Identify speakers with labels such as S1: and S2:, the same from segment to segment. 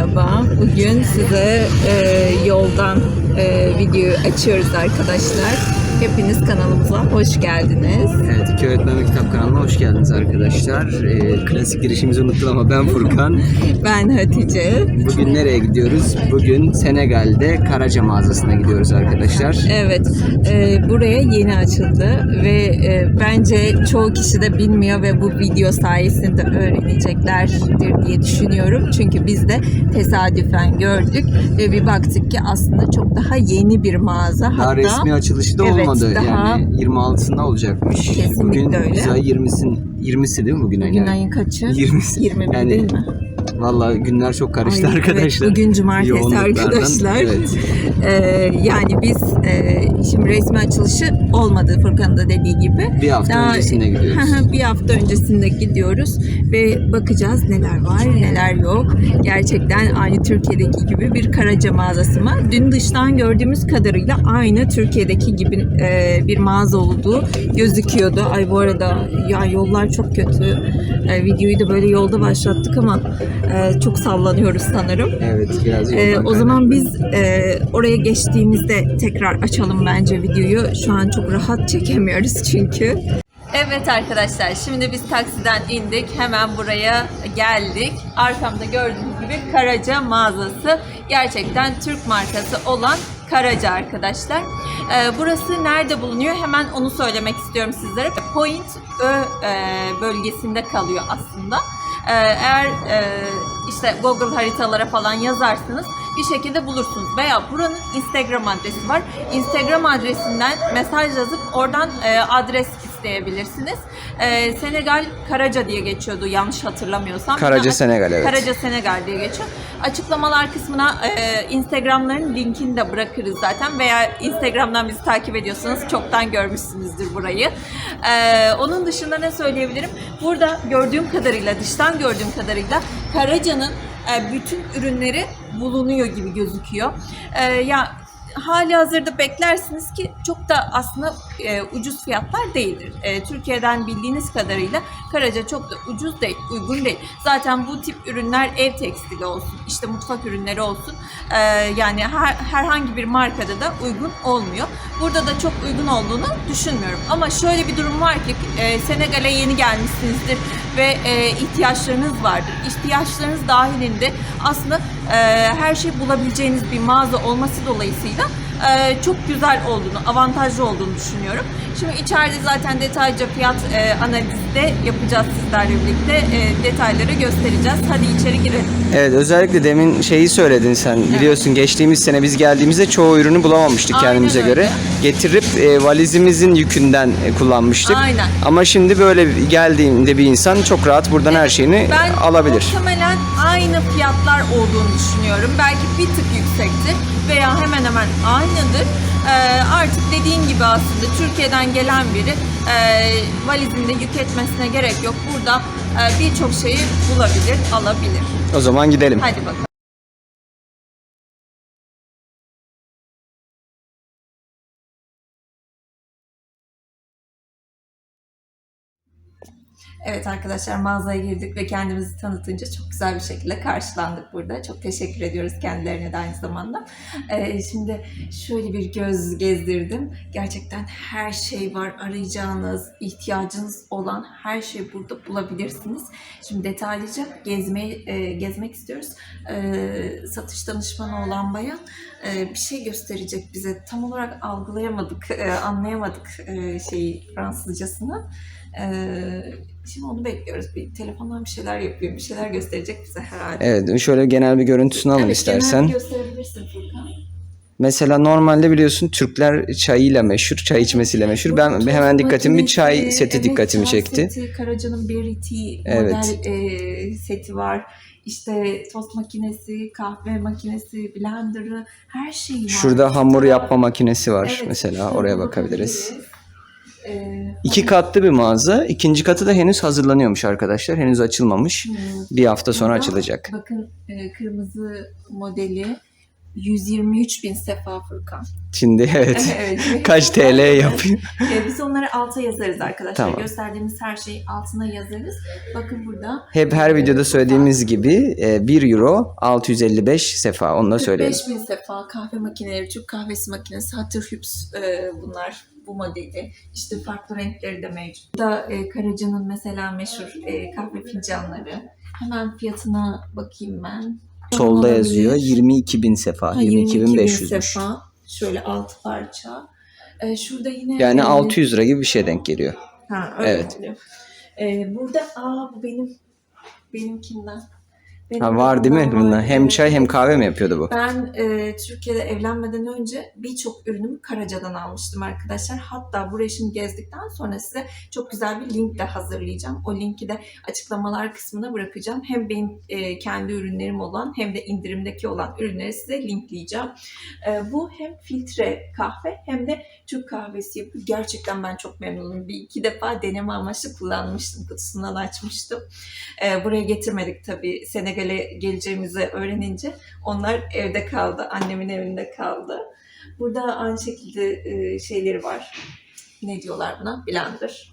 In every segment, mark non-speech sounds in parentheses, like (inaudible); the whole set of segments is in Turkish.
S1: Merhaba. Bugün size e, yoldan e, videoyu açıyoruz arkadaşlar. Hepiniz kanalımıza hoş geldiniz.
S2: Evet, İki Öğretmen ve Kitap kanalına hoş geldiniz arkadaşlar. Ee, klasik girişimizi unuttum ama ben Furkan. (laughs)
S1: Ben Hatice.
S2: Bugün nereye gidiyoruz? Bugün Senegal'de Karaca mağazasına gidiyoruz arkadaşlar.
S1: Evet, e, buraya yeni açıldı ve e, bence çoğu kişi de bilmiyor ve bu video sayesinde öğreneceklerdir diye düşünüyorum. Çünkü biz de tesadüfen gördük ve bir baktık ki aslında çok daha yeni bir mağaza.
S2: Daha resmi açılışı da
S1: Evet,
S2: olmadı.
S1: daha-
S2: Yani 26'sında olacakmış.
S1: Kesinlikle
S2: bugün
S1: öyle.
S2: ay 20'sin 20'si değil mi bugün?
S1: bugün
S2: yani?
S1: ayın kaçı?
S2: 20'si.
S1: 21
S2: Yani
S1: değil mi?
S2: Vallahi günler çok karıştı
S1: Ay,
S2: arkadaşlar.
S1: Evet, bugün cumartesi arkadaşlar.
S2: Evet.
S1: Ee, yani biz e, şimdi resmi açılışı olmadı Furkan'ın da dediği gibi.
S2: Bir hafta öncesinde (laughs) gidiyoruz.
S1: bir hafta öncesinde gidiyoruz ve bakacağız neler var neler yok. Gerçekten aynı Türkiye'deki gibi bir Karaca mağazası mı? Dün dıştan gördüğümüz kadarıyla aynı Türkiye'deki gibi e, bir mağaza olduğu gözüküyordu. Ay bu arada ya yollar çok kötü. E, videoyu da böyle yolda başlattık ama e, çok sallanıyoruz sanırım.
S2: Evet, biraz
S1: Ee,
S2: yoldan
S1: o zaman biz e, oraya geçtiğimizde tekrar açalım bence videoyu. Şu an çok rahat çekemiyoruz çünkü. Evet arkadaşlar şimdi biz taksiden indik. Hemen buraya geldik. Arkamda gördüğünüz gibi Karaca mağazası. Gerçekten Türk markası olan Karaca arkadaşlar. Ee, burası nerede bulunuyor? Hemen onu söylemek istiyorum sizlere. Point Ö e, bölgesinde kalıyor aslında. Ee, eğer e, işte Google haritalara falan yazarsanız bir şekilde bulursunuz. Veya buranın Instagram adresi var. Instagram adresinden mesaj yazıp oradan e, adres isteyebilirsiniz. E, Senegal Karaca diye geçiyordu yanlış hatırlamıyorsam.
S2: Karaca Senegal, evet.
S1: Karaca Senegal diye geçiyor. Açıklamalar kısmına e, Instagram'ların linkini de bırakırız zaten veya Instagram'dan bizi takip ediyorsanız çoktan görmüşsünüzdür burayı. E, onun dışında ne söyleyebilirim? Burada gördüğüm kadarıyla, dıştan gördüğüm kadarıyla Karaca'nın e, bütün ürünleri bulunuyor gibi gözüküyor. E, ya hali hazırda beklersiniz ki çok da aslında e, ucuz fiyatlar değildir. E, Türkiye'den bildiğiniz kadarıyla Karaca çok da ucuz değil, uygun değil. Zaten bu tip ürünler ev tekstili olsun, işte mutfak ürünleri olsun. e, yani her, herhangi bir markada da uygun olmuyor. Burada da çok uygun olduğunu düşünmüyorum. Ama şöyle bir durum var ki e, Senegal'e yeni gelmişsinizdir ve e, ihtiyaçlarınız vardır. İhtiyaçlarınız dahilinde aslında e, her şey bulabileceğiniz bir mağaza olması dolayısıyla e, çok güzel olduğunu, avantajlı olduğunu düşünüyorum. Şimdi içeride zaten detaylıca fiyat e, analizi de yapacağız sizlerle birlikte. E, detayları göstereceğiz. Hadi içeri girelim.
S2: Evet özellikle demin şeyi söyledin sen biliyorsun geçtiğimiz sene biz geldiğimizde çoğu ürünü bulamamıştık
S1: Aynen
S2: kendimize
S1: öyle.
S2: göre. Getirip e, valizimizin yükünden e, kullanmıştık.
S1: Aynen.
S2: Ama şimdi böyle geldiğinde bir insan çok rahat buradan her şeyini
S1: Ben
S2: alabilir.
S1: muhtemelen aynı fiyatlar olduğunu düşünüyorum. Belki bir tık yüksektir veya hemen hemen aynıdır. Ee, artık dediğin gibi aslında Türkiye'den gelen biri e, valizinde yük etmesine gerek yok. Burada e, birçok şeyi bulabilir, alabilir.
S2: O zaman gidelim.
S1: Hadi bakalım. Evet arkadaşlar mağazaya girdik ve kendimizi tanıtınca çok güzel bir şekilde karşılandık burada. Çok teşekkür ediyoruz kendilerine de aynı zamanda. Ee, şimdi şöyle bir göz gezdirdim. Gerçekten her şey var. Arayacağınız, ihtiyacınız olan her şeyi burada bulabilirsiniz. Şimdi detaylıca gezmeyi e, gezmek istiyoruz. Ee, satış danışmanı olan bayan e, bir şey gösterecek bize. Tam olarak algılayamadık, e, anlayamadık e, şeyi Fransızcasını. Ee, şimdi onu bekliyoruz. Bir telefondan bir şeyler yapıyor, bir şeyler gösterecek bize herhalde.
S2: Evet şöyle genel bir görüntüsünü alın
S1: Evet,
S2: istersen.
S1: genel gösterebilirsin Furkan.
S2: Mesela normalde biliyorsun Türkler çayıyla meşhur, çay içmesiyle meşhur. Ben hemen dikkatimi bir çay seti
S1: evet,
S2: dikkatimi
S1: çay
S2: çekti.
S1: Seti, Karaca'nın Berity
S2: Evet.
S1: model e, seti var. İşte tost makinesi, kahve makinesi, blenderı, her şey var.
S2: Şurada hamur yapma makinesi var
S1: Evet,
S2: mesela oraya bakabiliriz.
S1: bakabiliriz. Ee,
S2: İki katlı bir mağaza. İkinci katı da henüz hazırlanıyormuş arkadaşlar. Henüz açılmamış.
S1: hmm,
S2: Bir hafta sonra
S1: burada
S2: açılacak.
S1: Bakın e, kırmızı modeli 123 bin sefa Furkan.
S2: Şimdi (laughs) evet.
S1: evet.
S2: Kaç TL yapıyor?
S1: Ee, Biz onları alta yazarız arkadaşlar.
S2: Tamam.
S1: Gösterdiğimiz her şeyi altına yazarız. Bakın burada
S2: Hep her videoda söylediğimiz gibi e, 1 euro 655 sefa. Onu da söyleyelim.
S1: 45 bin sefa kahve makineleri, Türk kahvesi makinesi, Hatterhübs e, bunlar bu modeli. İşte farklı renkleri de mevcut. Burada e, Karaca'nın mesela meşhur e, kahve fincanları. Hemen fiyatına bakayım ben.
S2: Solda
S1: Olabilir.
S2: yazıyor 22 bin sefa.
S1: Ha,
S2: 22 bin
S1: 22.500
S2: 500'müş.
S1: sefa. Şöyle altı parça. E, şurada yine...
S2: Yani
S1: e,
S2: 600 lira gibi bir şey denk geliyor.
S1: Ha, öyle
S2: Evet.
S1: oluyor. E, burada aa bu benim benimkinden. Benim
S2: Ha, var değil mi bunlar? Hem çay hem kahve mi yapıyordu bu?
S1: Ben e, Türkiye'de evlenmeden önce birçok ürünümü Karaca'dan almıştım arkadaşlar. Hatta burayı şimdi gezdikten sonra size çok güzel bir link de hazırlayacağım. O linki de açıklamalar kısmına bırakacağım. Hem benim e, kendi ürünlerim olan hem de indirimdeki olan ürünleri size linkleyeceğim. E, bu hem filtre kahve hem de Türk kahvesi yapıyor. Gerçekten ben çok memnunum. Bir iki defa deneme amaçlı kullanmıştım. Kutusundan açmıştım. E, buraya getirmedik tabii. Senegal'e geleceğimizi öğrenince onlar evde kaldı. Annemin evinde kaldı. Burada aynı şekilde e, şeyleri var. Ne diyorlar buna? Blender.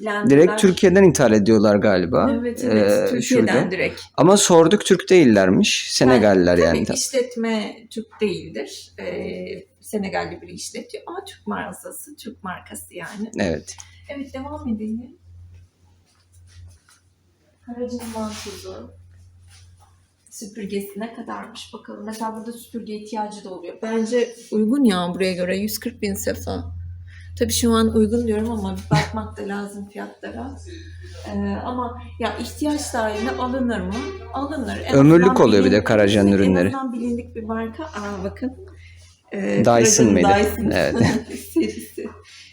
S1: Blenderlar-
S2: Direkt Türkiye'den ithal ediyorlar galiba.
S1: Evet evet.
S2: Ee,
S1: Türkiye'den
S2: şurada.
S1: direkt.
S2: Ama sorduk Türk değillermiş. Senegalliler
S1: Tabii
S2: yani.
S1: işletme Türk değildir. E, Senegalli biri işletiyor ama Türk mağazası, Türk markası yani.
S2: Evet.
S1: Evet devam edelim. Karacın mantuzu. Süpürgesi ne kadarmış bakalım. Mesela burada süpürge ihtiyacı da oluyor. Bence uygun ya buraya göre 140 bin sefa. Tabii şu an uygun diyorum ama bir bakmak da lazım fiyatlara. Ee, ama ya ihtiyaç dahilinde alınır mı? Alınır. En
S2: Ömürlük oluyor bir de Karaca'nın
S1: En
S2: ürünleri.
S1: azından bilindik bir marka. Aa bakın. Ee,
S2: Dyson mıydı?
S1: Dyson
S2: Evet. (laughs) (laughs)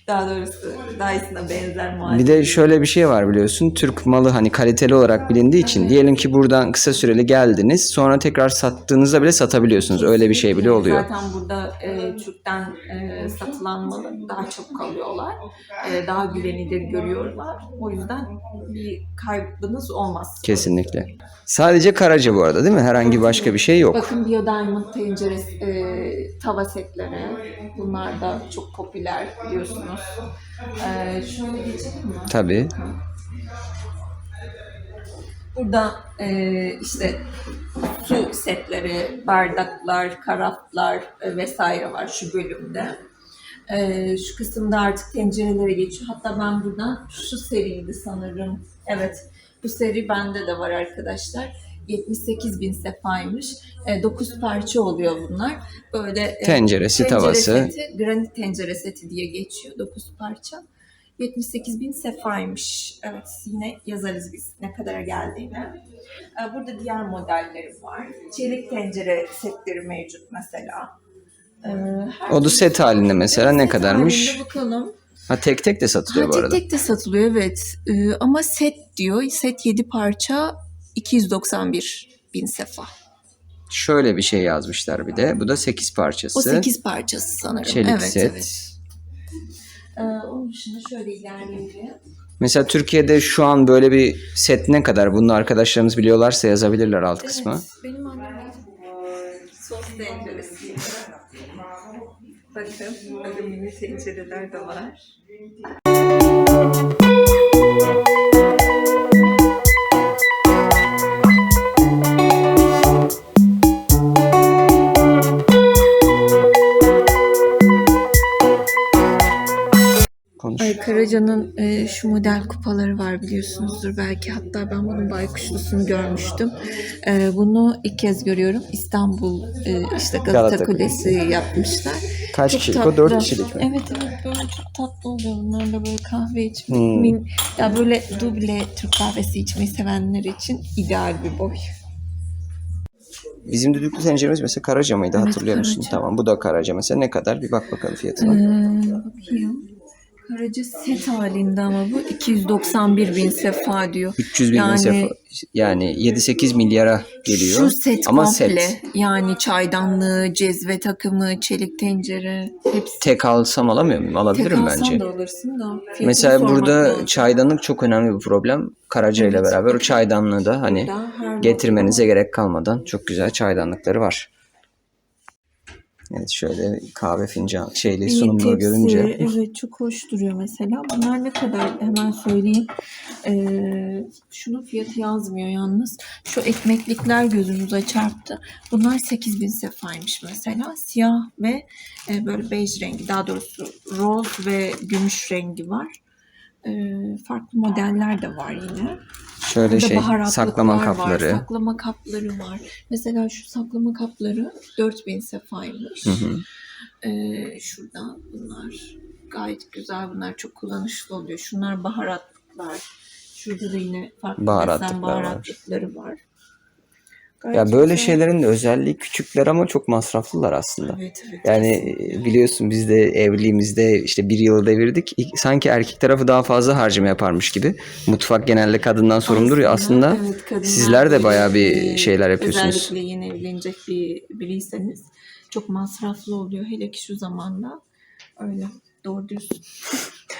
S1: Daha doğrusu Dyson'a benzer muadil.
S2: Bir de şöyle bir şey var biliyorsun. Türk malı hani kaliteli olarak bilindiği için diyelim ki buradan kısa süreli geldiniz. Sonra tekrar sattığınızda bile satabiliyorsunuz. Öyle bir şey bile oluyor.
S1: Zaten burada e, Türk'ten e, satılan malı daha çok kalıyorlar. E, daha güvenilir görüyorlar. O yüzden bir kaybınız olmaz.
S2: Kesinlikle. Sadece Karaca bu arada değil mi? Herhangi başka bir şey yok.
S1: Bakın Biodiamond tenceresi, e, tava setleri. Bunlar da çok popüler biliyorsunuz. E, şöyle geçelim mi?
S2: Tabii.
S1: Burada e, işte su setleri, bardaklar, karaflar e, vesaire var şu bölümde. E, şu kısımda artık tencerelere geçiyor. Hatta ben buradan şu seriydi sanırım. Evet bu seri bende de var arkadaşlar. 78 bin sefaymış. 9 parça oluyor bunlar. Böyle e,
S2: Tenceresi,
S1: tencere
S2: tavası.
S1: Seti, granit tencere seti diye geçiyor. 9 parça. 78 bin sefaymış. Evet yine yazarız biz ne kadara geldiğini. Ee, Burada diğer modellerim var. Çelik tencere setleri mevcut mesela. Her
S2: O da set halinde mesela ne kadarmış?
S1: bakalım.
S2: Ha tek tek de satılıyor
S1: Ha,
S2: bu
S1: tek
S2: arada.
S1: tek de satılıyor evet. Ee, ama set diyor. Set 7 parça 291 bin sefa.
S2: Şöyle bir şey yazmışlar bir de. Bu da 8 parçası.
S1: O 8 parçası sanırım.
S2: Çelik
S1: evet,
S2: set.
S1: Evet. Ee, onun dışında şöyle ilerleyelim.
S2: Mesela Türkiye'de şu an böyle bir set ne kadar? Bunu arkadaşlarımız biliyorlarsa yazabilirler alt kısma.
S1: Evet, benim annem sos tenceresi. Bakın, alüminyum tencereler de var. Karaca'nın e, şu model kupaları var biliyorsunuzdur belki. Hatta ben bunun baykuşlusunu görmüştüm. E, bunu ilk kez görüyorum. İstanbul e, işte Galata,
S2: Galata
S1: Kulesi yapmışlar.
S2: Kaç
S1: Çok
S2: kişilik o? 4 kişilik mi?
S1: Evet evet böyle çok tatlı oluyor bunlarla böyle kahve içmek.
S2: Hmm.
S1: Min- ya böyle duble Türk kahvesi içmeyi sevenler için ideal bir boy.
S2: Bizim düdüklü tenceremiz mesela Karaca mıydı
S1: Evet,
S2: hatırlıyor musun?
S1: Karaca.
S2: Tamam bu da Karaca mesela ne kadar bir bak bakalım
S1: Ee,
S2: fiyatına.
S1: bakayım. Karaca set halinde ama bu 291 bin sefa diyor.
S2: 300 bin
S1: yani-
S2: sefa yani 7-8 milyara geliyor.
S1: Şu set
S2: Ama
S1: komple.
S2: set.
S1: Yani çaydanlığı, cezve takımı, çelik tencere hepsi.
S2: Tek alsam alamıyor muyum? Alabilirim
S1: Tek
S2: bence.
S1: da alırsın da.
S2: Mesela burada
S1: lazım.
S2: çaydanlık çok önemli bir problem. Karaca ile
S1: Evet.
S2: beraber o çaydanlığı da hani
S1: Burada
S2: getirmenize gerek kalmadan çok güzel çaydanlıkları var. Evet şöyle kahve fincan şeyli
S1: Bir
S2: sunumunu
S1: tepsi,
S2: görünce
S1: Evet çok hoş duruyor mesela. Bunlar ne kadar hemen söyleyeyim. Ee, şunun fiyatı yazmıyor yalnız. Şu ekmeklikler gözümüze çarptı. Bunlar 8000 sefaymış mesela. Siyah ve e, böyle bej rengi daha doğrusu roz ve gümüş rengi var. Ee, farklı modeller de var yine.
S2: Şöyle
S1: Burada
S2: şey saklama
S1: Var,
S2: kapları.
S1: saklama kapları var. Mesela şu saklama kapları 4000 sefaymış.
S2: Hı hı.
S1: Ee, şurada bunlar gayet güzel. Bunlar çok kullanışlı oluyor. Şunlar baharatlıklar. Şurada da yine farklı
S2: Baharatlıklar
S1: desen
S2: var.
S1: baharatlıkları var. Gayet
S2: Ya böyle
S1: güzel.
S2: şeylerin de özelliği küçükler ama çok masraflılar aslında.
S1: Evet, evet,
S2: Yani
S1: kesinlikle.
S2: e, biliyorsun biz de evliliğimizde işte bir yılı devirdik. Sanki erkek tarafı daha fazla harcama yaparmış gibi. Mutfak genelde kadından sorumludur ya aslında.
S1: evet, kadınlar
S2: sizler de bayağı bir şeyler yapıyorsunuz.
S1: Özellikle yeni evlenecek bir biriyseniz çok masraflı oluyor. Hele ki şu zamanda öyle doğru diyorsun.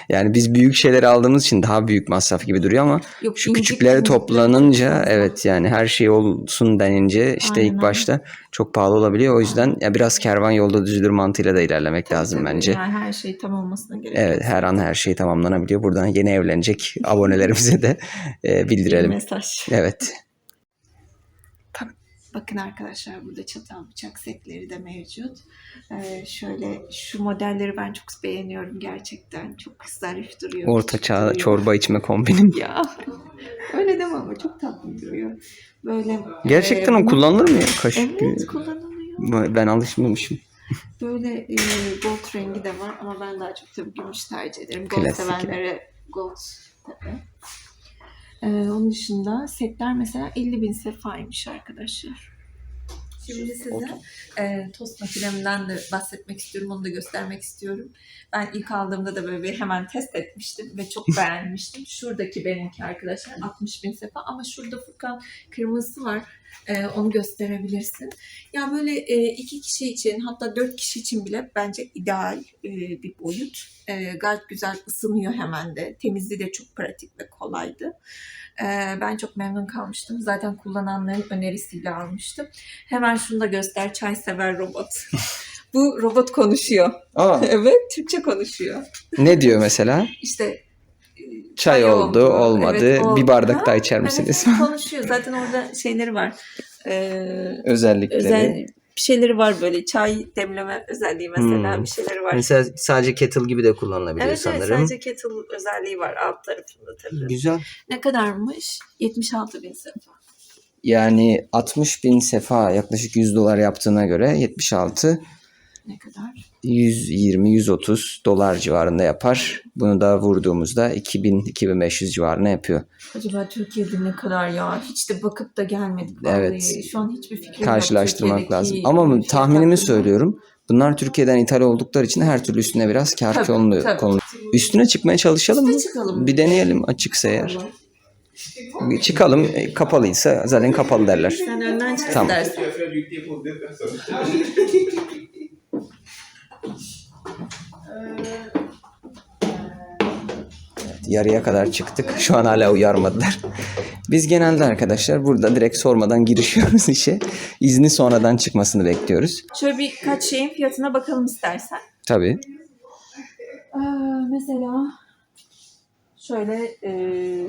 S2: Yani biz büyük şeyleri aldığımız için daha büyük masraf gibi duruyor ama
S1: Yok,
S2: şu küçükleri toplanınca evet yani her şey olsun denince işte
S1: Aynen.
S2: ilk başta çok pahalı olabiliyor. O yüzden ya biraz kervan yolda düzülür mantığıyla da ilerlemek lazım
S1: Tabii,
S2: bence.
S1: Yani her şey tam olmasına gerek
S2: Evet her an her şey tamamlanabiliyor. Buradan yeni evlenecek abonelerimize de e, (laughs)
S1: Bir
S2: bildirelim.
S1: mesaj.
S2: Evet.
S1: Bakın arkadaşlar burada çatal bıçak setleri de mevcut. Ee, şöyle şu modelleri ben çok beğeniyorum gerçekten. Çok zarif duruyor.
S2: Orta çağ
S1: duruyor.
S2: çorba içme kombinim. (laughs)
S1: Ya öyle deme ama çok tatlı duruyor. Böyle
S2: Gerçekten
S1: e,
S2: o kullanılır mı ya? Kaşık.
S1: Evet kullanılıyor.
S2: Ben alışmamışım. (laughs)
S1: Böyle e, gold rengi de var ama ben daha çok tabii gümüş tercih ederim. Gold
S2: Klasik.
S1: sevenlere gold tabii. Ee, onun dışında setler mesela 50 bin sefaymış arkadaşlar. Şimdi size e, tost makinemden de bahsetmek istiyorum. Onu da göstermek istiyorum. Ben ilk aldığımda da böyle bir hemen test etmiştim ve çok (laughs) beğenmiştim. Şuradaki benimki arkadaşlar 60 bin sefa ama şurada Furkan kırmızısı var. E, onu gösterebilirsin. Ya böyle e, iki kişi için hatta dört kişi için bile bence ideal e, bir boyut. E, gayet güzel ısınıyor hemen de. Temizliği de çok pratik ve kolaydı. E, ben çok memnun kalmıştım. Zaten kullananların önerisiyle almıştım. Hemen şunu da göster. Çay sever robot. (laughs) Bu robot konuşuyor.
S2: Aa, (laughs)
S1: evet, Türkçe konuşuyor.
S2: ne diyor mesela?
S1: İşte e,
S2: Çay oldu, olmadı.
S1: Evet, oldu.
S2: Bir bardak
S1: Ha,
S2: daha içer misiniz?
S1: Evet, (laughs) evet, konuşuyor. Zaten orada şeyleri var. Ee,
S2: Özellikleri.
S1: özel bir şeyleri var böyle çay demleme özelliği mesela
S2: Hmm.
S1: bir şeyleri var.
S2: Mesela sadece kettle gibi de kullanılabiliyor
S1: evet evet
S2: sanırım.
S1: sadece kettle özelliği var alt tarafında tabii.
S2: Güzel.
S1: Ne kadarmış? 76 bin sefa.
S2: Yani 60 bin sefa yaklaşık 100 dolar yaptığına göre 76
S1: Ne kadar?
S2: 120-130 dolar civarında yapar. Bunu da vurduğumuzda 2000-2500 civarına yapıyor.
S1: Acaba Türkiye'de ne kadar ya? Hiç de bakıp da gelmedik. vallahi.
S2: Evet.
S1: Şu an hiçbir fikrim yok.
S2: Karşılaştırmak
S1: Türkiye'deki
S2: lazım. Ama
S1: fiyat
S2: tahminimi
S1: hakkında.
S2: söylüyorum. Bunlar Türkiye'den ithal oldukları için her türlü üstüne biraz kar
S1: Tabii,
S2: konuluyor.
S1: tabii.
S2: konuluyor. Üstüne çıkmaya çalışalım mı?
S1: Çıkalım.
S2: Bir deneyelim açıksa eğer.
S1: Vallahi.
S2: Bir çıkalım. E, Kapalıysa zaten kapalı derler.
S1: Sen önden çık
S2: Tamam.
S1: istersen. (laughs)
S2: Yarıya kadar çıktık. Şu an hala uyarmadılar. Biz genelde arkadaşlar burada direkt sormadan girişiyoruz işe. İzni sonradan çıkmasını bekliyoruz.
S1: Şöyle birkaç şeyin fiyatına bakalım istersen.
S2: Tabii.
S1: Aa, mesela şöyle e,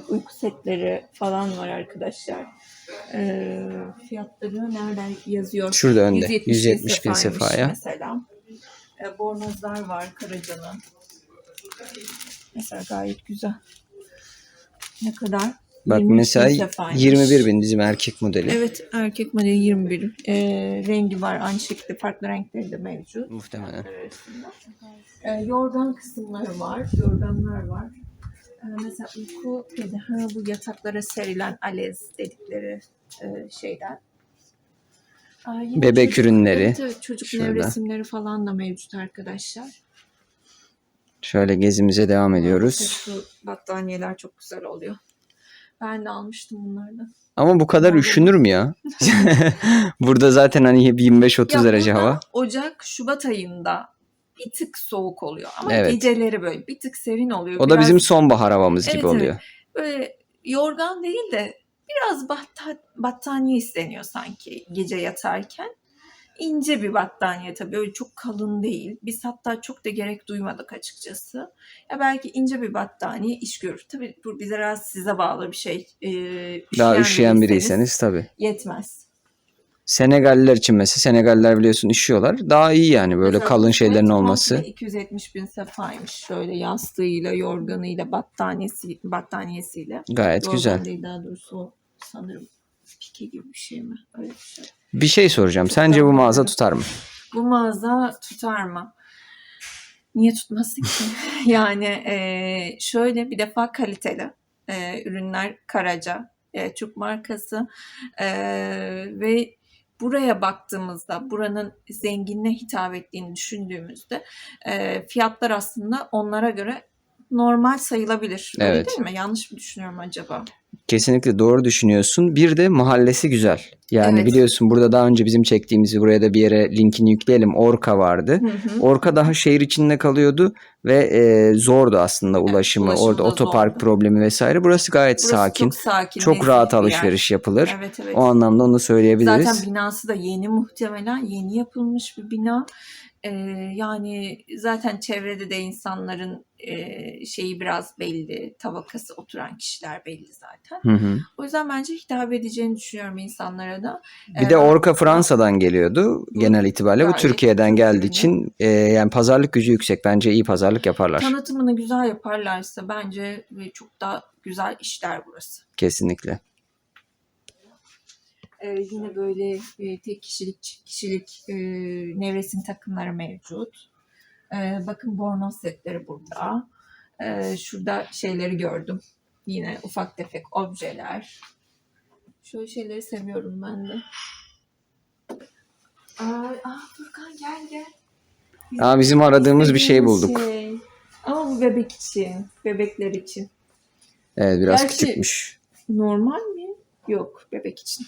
S1: uyku setleri falan var arkadaşlar. E, fiyatları nereden yazıyor?
S2: Şurada önde.
S1: 170
S2: 170 bin sefaya.
S1: Mesela. E, bornozlar var Karaca'nın. Mesela gayet güzel. Ne kadar?
S2: Bak
S1: 23 bin
S2: mesela
S1: sefaymış.
S2: 21 bin bizim erkek modeli.
S1: Evet erkek modeli 21. E, rengi var aynı şekilde farklı renkleri de mevcut.
S2: Muhtemelen.
S1: E, yorgan kısımları var, yorganlar var. E, mesela uyku dedi, ha bu yataklara serilen alez dedikleri e, şeyden. Aa,
S2: Bebek
S1: çocuk-
S2: ürünleri.
S1: Evet, evet, çocuk
S2: Şurada.
S1: nevresimleri falan da mevcut arkadaşlar.
S2: Şöyle gezimize devam ediyoruz.
S1: şu battaniyeler çok güzel oluyor. Ben de almıştım bunlardan.
S2: Ama bu kadar üşünür mü ya? (laughs) Burada zaten hani hep 25-30
S1: Ya
S2: derece hava.
S1: Ocak, Şubat ayında bir tık soğuk oluyor. Ama
S2: Evet.
S1: geceleri böyle bir tık serin oluyor.
S2: O da
S1: Biraz-
S2: bizim sonbahar havamız gibi
S1: Evet,
S2: oluyor.
S1: böyle yorgan değil de biraz batta- battaniye isteniyor sanki gece yatarken. ince bir battaniye tabii öyle çok kalın değil. Biz hatta çok da gerek duymadık açıkçası. Ya belki ince bir battaniye iş görür. Tabii bu bize biraz size bağlı bir şey. Ee,
S2: Daha üşüyen
S1: biriyseniz
S2: biriyseniz tabii.
S1: yetmez.
S2: Senegalliler için mesela Senegalliler biliyorsun üşüyorlar. Daha iyi yani böyle
S1: Mesela
S2: kalın şeylerin olması.
S1: 270 bin sefaymış. Şöyle yastığıyla, yorganıyla, battaniyesi, battaniyesiyle.
S2: Gayet
S1: Yorgan
S2: güzel.
S1: değil daha doğrusu o sanırım pike gibi bir şey mi? Öyle bir şey.
S2: Bir şey soracağım. Sence bu mağaza tutar mı?
S1: Bu mağaza tutar mı? Niye tutmasın ki? (laughs) yani e, şöyle bir defa kaliteli. E, ürünler Karaca. E, Türk markası. E, ve buraya baktığımızda buranın zenginine hitap ettiğini düşündüğümüzde e, fiyatlar aslında onlara göre normal sayılabilir. Öyle
S2: Evet.
S1: değil mi? Yanlış mı düşünüyorum acaba?
S2: Kesinlikle doğru düşünüyorsun. Bir de mahallesi güzel. Yani
S1: Evet.
S2: biliyorsun burada daha önce bizim çektiğimizi buraya da bir yere linkini yükleyelim. Orka vardı.
S1: Hı hı.
S2: Orka daha şehir içinde kalıyordu ve e, zordu aslında ulaşımı.
S1: ulaşımı
S2: Orada
S1: da
S2: otopark
S1: zordu.
S2: problemi vesaire. Burası gayet
S1: Burası
S2: sakin.
S1: Çok sakin.
S2: Çok rahat
S1: bir yer.
S2: alışveriş yapılır.
S1: Evet evet.
S2: O anlamda onu söyleyebiliriz.
S1: Zaten binası da yeni muhtemelen yeni yapılmış bir bina. Ee, yani zaten çevrede de insanların e, şeyi biraz belli, tabakası oturan kişiler belli zaten.
S2: Hı hı.
S1: O yüzden bence hitap edeceğini düşünüyorum insanlara da.
S2: Bir
S1: Ee,
S2: de Orka Fransa'dan geliyordu
S1: Bu
S2: genel itibariyle. Bu Türkiye'den geldiği için e, yani pazarlık gücü yüksek. Bence iyi pazarlık yaparlar.
S1: tanıtımını güzel yaparlarsa bence çok daha güzel işler burası.
S2: Kesinlikle.
S1: Ee, yine böyle e, tek kişilik, çift kişilik e, nevresim takımları mevcut. Ee, bakın bornoz setleri burada. Ee, şurada şeyleri gördüm. Yine ufak tefek objeler. Şöyle şeyleri seviyorum ben de. Aa, aa Furkan gel gel.
S2: Aa, bizim aradığımız bir şey bulduk.
S1: şey. Ama bu bebek için. Bebekler için.
S2: Evet biraz
S1: Gerçi-
S2: küçükmüş.
S1: Normal mi? Yok bebek için.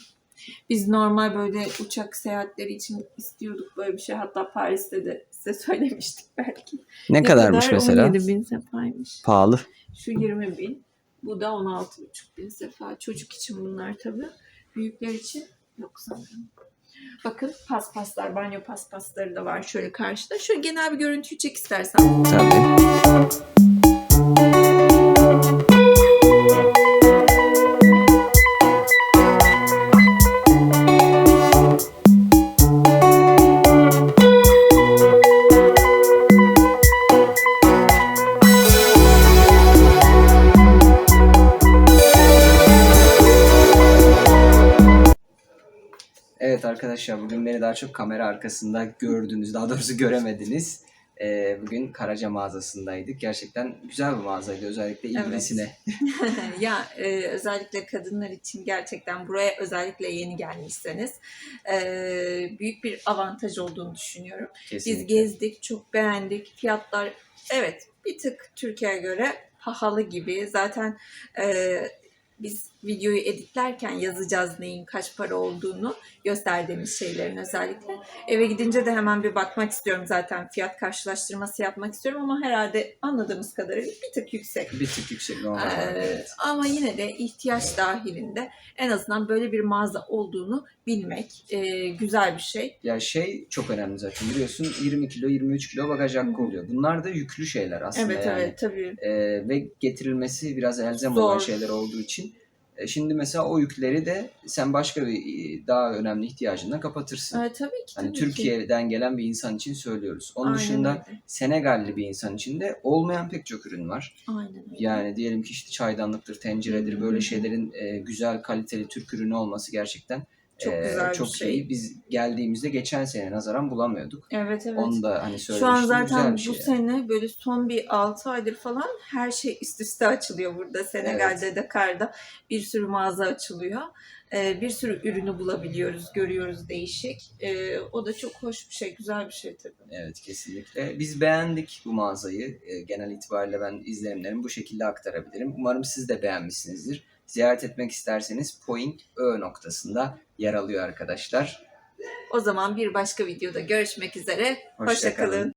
S1: Biz normal böyle uçak seyahatleri için istiyorduk böyle bir şey. Hatta Paris'te de size (laughs) söylemiştik belki.
S2: Ne, kadarmış
S1: kadar?
S2: mesela?
S1: 17 bin sefaymış.
S2: Pahalı.
S1: Şu 20 bin. Bu da 16,5 bin sefa. Çocuk için bunlar tabii. Büyükler için yok sanırım. Bakın paspaslar, banyo paspasları da var şöyle karşıda. Şöyle genel bir görüntüyü çek istersen.
S2: Tabii. Evet arkadaşlar bugün beni daha çok kamera arkasında gördünüz. Daha doğrusu göremediniz. Ee, bugün Karaca mağazasındaydık. Gerçekten güzel bir mağazaydı özellikle
S1: Evet.
S2: ilgisine. (laughs)
S1: ya e, özellikle kadınlar için gerçekten buraya özellikle yeni gelmişseniz e, büyük bir avantaj olduğunu düşünüyorum. Biz
S2: Kesinlikle.
S1: gezdik, çok beğendik. Fiyatlar evet bir tık Türkiye'ye göre pahalı gibi. Zaten e, biz videoyu editlerken yazacağız neyin kaç para olduğunu gösterdiğimiz şeylerin özellikle. Eve gidince de hemen bir bakmak istiyorum zaten fiyat karşılaştırması yapmak istiyorum ama herhalde anladığımız kadarıyla bir tık yüksek.
S2: bir tık yüksek normal.
S1: Ee,
S2: evet.
S1: ama yine de ihtiyaç dahilinde en azından böyle bir mağaza olduğunu bilmek e, güzel bir şey.
S2: Ya şey çok önemli zaten biliyorsun 20 kilo 23 kilo bagaj hakkı oluyor. Bunlar da yüklü şeyler aslında
S1: evet
S2: yani.
S1: evet tabii.
S2: Ee, ve getirilmesi biraz elzem
S1: Zor.
S2: olan şeyler olduğu için şimdi mesela o yükleri de sen başka bir e, daha önemli ihtiyacından kapatırsın.
S1: Evet, tabii ki.
S2: Hani
S1: tabii ki.
S2: Türkiye'den gelen bir insan için söylüyoruz. Onun
S1: Aynen
S2: dışında
S1: öyle.
S2: Senegalli bir insan için de olmayan pek çok ürün var.
S1: Aynen öyle.
S2: Yani diyelim ki işte çaydanlıktır, tenceredir
S1: Hı hı
S2: böyle şeylerin e, güzel kaliteli Türk ürünü olması gerçekten
S1: Çok
S2: e,
S1: güzel bir
S2: çok
S1: şey.
S2: iyi. Biz geldiğimizde geçen sene nazaran bulamıyorduk.
S1: Evet evet.
S2: Onu da hani
S1: Şu an zaten
S2: bir şey
S1: bu
S2: yani.
S1: sene böyle son bir 6 aydır falan her şey üst üste açılıyor burada. Senegal'de, Dakar'da bir sürü mağaza açılıyor. Ee, bir sürü ürünü bulabiliyoruz, görüyoruz değişik. Ee, o da çok hoş bir şey, güzel bir şey tabii.
S2: Evet kesinlikle. Biz beğendik bu mağazayı. Genel itibariyle ben izlenimlerimi bu şekilde aktarabilirim. Umarım siz de beğenmişsinizdir. Ziyaret etmek isterseniz Point Ö noktasında yer alıyor arkadaşlar.
S1: O zaman bir başka videoda görüşmek üzere.
S2: Hoşça
S1: Hoşçakalın.
S2: kalın.